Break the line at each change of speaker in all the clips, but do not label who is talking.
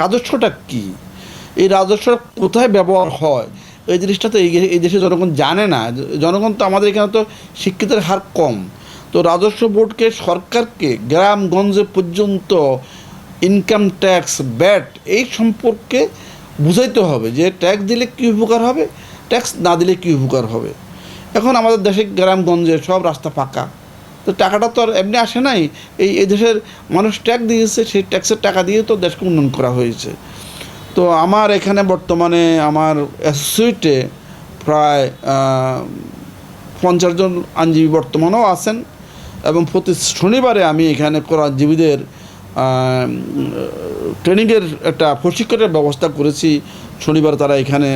রাজস্বটা কি? এই রাজস্ব কোথায় ব্যবহার হয়? এই জিনিসটা তো এই এই দেশে জনগণ জানে না। জনগণ তো আমাদের এখানে তো শিক্ষিতের হার কম। তো রাজস্ব বোর্ডকে সরকারকে গ্রামগঞ্জে পর্যন্ত ইনকাম ট্যাক্স ব্যাট এই সম্পর্কে বুঝাইতে হবে যে ট্যাক্স দিলে কী উপকার হবে? ট্যাক্স না দিলে কী উপকার হবে? এখন আমাদের দেশে গ্রামগঞ্জে সব রাস্তা পাকা তো টাকাটা তো আর এমনি আসে নাই। এই এই দেশের মানুষ ট্যাক্স দিয়েছে, সেই ট্যাক্সের টাকা দিয়ে তো দেশকে উন্নয়ন করা হয়েছে। তো আমার এখানে বর্তমানে আমার অ্যাসোসিয়েটে প্রায় পঞ্চাশ জন আইনজীবী বর্তমানেও আছেন এবং প্রতি শনিবারে আমি এখানে আইনজীবীদের ট্রেনিংয়ের একটা প্রশিক্ষণের ব্যবস্থা করেছি। শনিবার তারা এখানে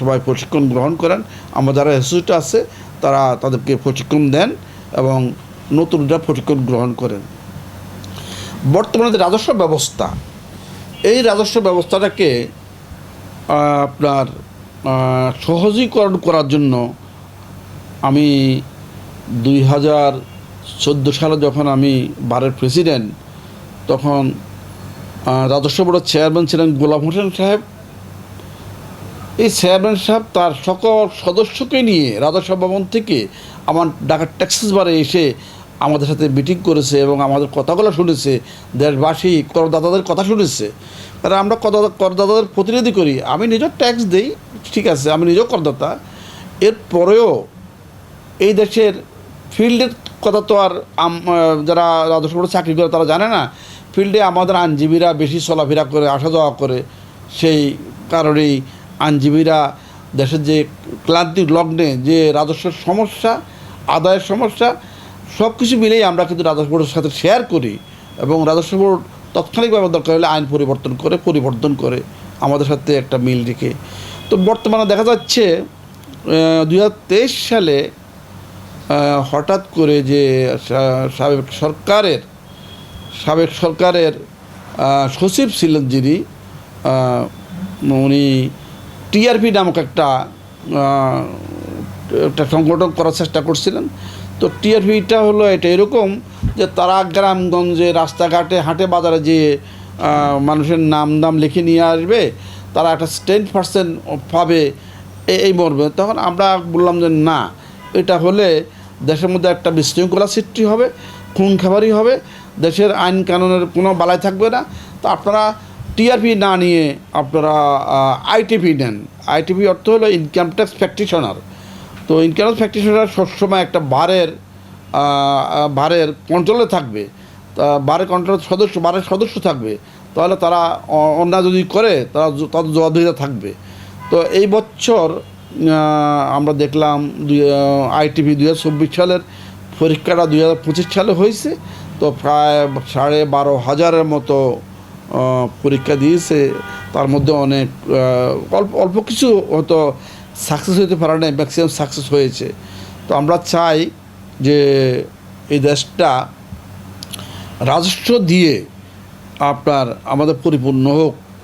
সবাই প্রশিক্ষণ গ্রহণ করেন। আমার যারা অ্যাসোসিয়েট আছে, তারা তাদেরকে প্রশিক্ষণ দেন এবং নতুনরা প্রশিক্ষণ গ্রহণ করেন। বর্তমানে যে রাজস্ব ব্যবস্থা, এই রাজস্ব ব্যবস্থাটাকে আপনার সহজীকরণ করার জন্য আমি দুই হাজার চোদ্দ সালে যখন আমি বারের প্রেসিডেন্ট, তখন রাজস্ব বোর্ডের চেয়ারম্যান ছিলেন গোলাম হোসেন সাহেব। এই চেয়ারম্যান সাহেব তার সকল সদস্যকে নিয়ে রাজস্ব ভবন থেকে আমার ঢাকা ট্যাক্সিস বারে এসে আমাদের সাথে মিটিং করেছে এবং আমাদের কথাগুলো শুনেছে, দেশবাসী, করদাতাদের কথা শুনেছে। কারণ আমরা করদাতা করদাতাদের প্রতিনিধি করি। আমি নিজেও ট্যাক্স দিই, ঠিক আছে, আমি নিজেও করদাতা। এরপরেও এই দেশের ফিল্ডের কথা তো আর যারা রাজস্ব বোর্ডে চাকরি করে তারা জানে না। ফিল্ডে আমাদের আইনজীবীরা বেশি চলাফেরা করে, আসা যাওয়া করে। সেই কারণেই আইনজীবীরা দেশের যে ক্লান্তি লগ্নে, যে রাজস্বের সমস্যা, আদায়ের সমস্যা সব কিছু মিলেই আমরা কিন্তু রাজস্ব বোর্ডের সাথে শেয়ার করি এবং রাজস্ব বোর্ড তাৎক্ষণিকভাবে দরকার হলে আইন পরিবর্তন করে পরিবর্তন করে আমাদের সাথে একটা মিল রেখে। তো বর্তমানে দেখা যাচ্ছে দু হাজার তেইশ সালে হঠাৎ করে যে সাবেক সরকারের সাবেক সরকারের সচিব ছিলেন যিনি উনি টিআরপি নামক একটা একটা সংগঠন করার চেষ্টা করছিলেন। তো টিআরপিটা হলো এটা। এরকম যে তারা গ্রামগঞ্জে রাস্তাঘাটে হাটে বাজারে যে মানুষের নাম দাম লিখে নিয়ে আসবে, তারা একটা টেন পার্সেন্ট পাবে এই মর্মে। তখন আমরা বললাম যে না, এটা হলে দেশের মধ্যে একটা বিশৃঙ্খলা সৃষ্টি হবে, খুন খাবারই হবে, দেশের আইন কানুনের কোনো বালাই থাকবে না। তো আপনারা টিআরপি না নিয়ে আপনারা আইটিপি নেন। আইটিপি অর্থ হলো ইনকাম ট্যাক্স প্র্যাকটিশনার তো ট্যাক্স প্র্যাকটিশনার সবসময় একটা বারের বারের কন্ট্রোলে থাকবে। বারের কন্ট্রোলের সদস্য, বারের সদস্য থাকবে। তাহলে তারা অন্যায় যদি করে, তারা তাদের জবাবদিহিতা থাকবে। তো এই বছর আমরা দেখলাম দুই আইটিভি দুই হাজার চব্বিশ সালের পরীক্ষাটা দুই হাজার পঁচিশ সালে হয়েছে। তো প্রায় সাড়ে বারো হাজারের মতো পরীক্ষা দিয়েছে। তার মধ্যে অনেক অল্প অল্প কিছু হয়তো সাকসেস হতে পারে না ম্যাক্সিমাম সাকসেস হয়েছে। তো আমরা চাই যে এই দেশটা রাজস্ব দিয়ে আপনার আমাদের পরিপূর্ণ হোক।